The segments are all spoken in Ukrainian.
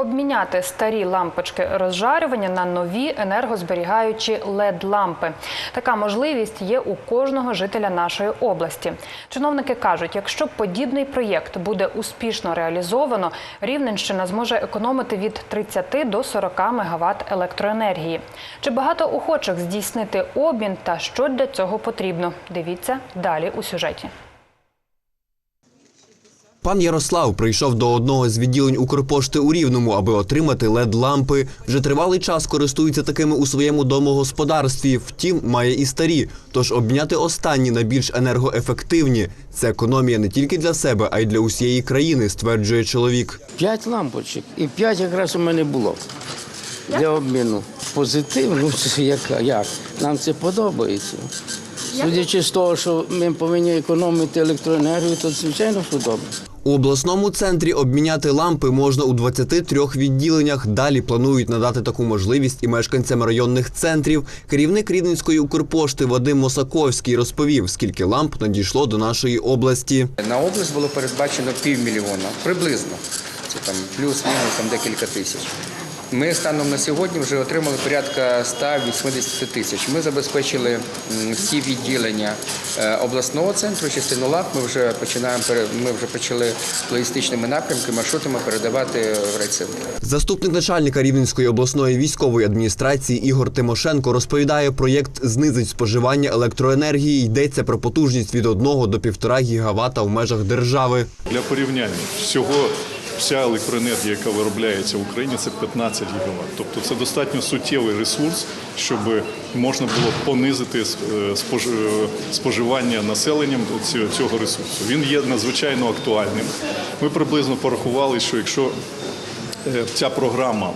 Обміняти старі лампочки розжарювання на нові енергозберігаючі led лампи Така можливість є у кожного жителя нашої області. Чиновники кажуть, якщо подібний проєкт буде успішно реалізовано, Рівненщина зможе економити від 30 до 40 мегаватт електроенергії. Чи багато охочих здійснити обмін та що для цього потрібно? Дивіться далі у сюжеті. Пан Ярослав прийшов до одного з відділень Укрпошти у Рівному, аби отримати лед-лампи. Вже тривалий час користується такими у своєму домогосподарстві. Втім, має і старі. Тож обміняти останні на більш енергоефективні це економія не тільки для себе, а й для усієї країни, стверджує чоловік. П'ять лампочок. І п'ять якраз у мене було для обміну. Позитив, ну як, як? Нам це подобається. Судячи з того, що ми повинні економити електроенергію, то звичайно, що добре. У обласному центрі обміняти лампи можна у 23 відділеннях. Далі планують надати таку можливість і мешканцям районних центрів. Керівник Рівненської Укрпошти Вадим Мосаковський розповів, скільки ламп надійшло до нашої області. На область було передбачено півмільйона, приблизно. Це там плюс-мінус декілька тисяч. Ми станом на сьогодні вже отримали порядка 180 тисяч. Ми забезпечили всі відділення е, обласного центру, частину лап. Ми вже починаємо ми вже почали логістичними напрямками, маршрутами передавати в райцентр. Заступник начальника Рівненської обласної військової адміністрації Ігор Тимошенко розповідає, проєкт знизить споживання електроенергії. Йдеться про потужність від 1 до 1,5 гігавата в межах держави. Для порівняння всього вся електроенергія, яка виробляється в Україні, це 15 гігават. Тобто це достатньо суттєвий ресурс, щоб можна було понизити е, е, споживання населенням цього- цього ресурсу. Він є надзвичайно актуальним. Ми приблизно порахували, що якщо е, ця програма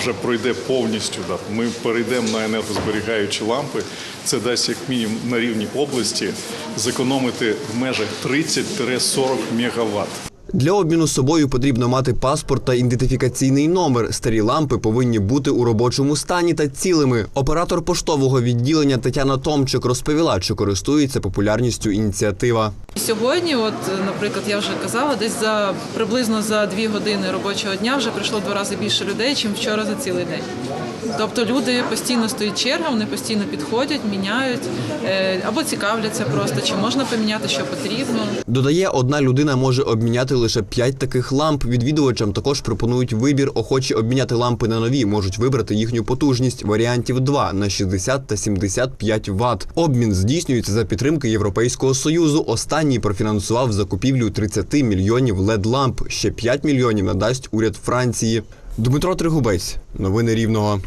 вже пройде повністю, ми перейдемо на енергозберігаючі лампи, це дасть як мінімум на рівні області зекономити в межах 30-40 мегаватт. Для обміну з собою потрібно мати паспорт та ідентифікаційний номер. Старі лампи повинні бути у робочому стані та цілими. Оператор поштового відділення Тетяна Томчик розповіла, чи користується популярністю ініціатива. Сьогодні, от, наприклад, я вже казала, десь за приблизно за дві години робочого дня вже прийшло два рази більше людей, ніж вчора за цілий день. Тобто люди постійно стоїть черга, вони постійно підходять, міняють е, або цікавляться просто, чи можна поміняти, що потрібно. Додає, одна людина може обміняти лише 5 таких ламп. Відвідувачам також пропонують вибір. Охочі обміняти лампи на нові можуть вибрати їхню потужність варіантів 2 на 60 та 75 Вт. Обмін здійснюється за підтримки Європейського союзу. Останній профінансував закупівлю 30 мільйонів led ламп. Ще 5 мільйонів надасть уряд Франції. Дмитро Тригубець, новини Рівного.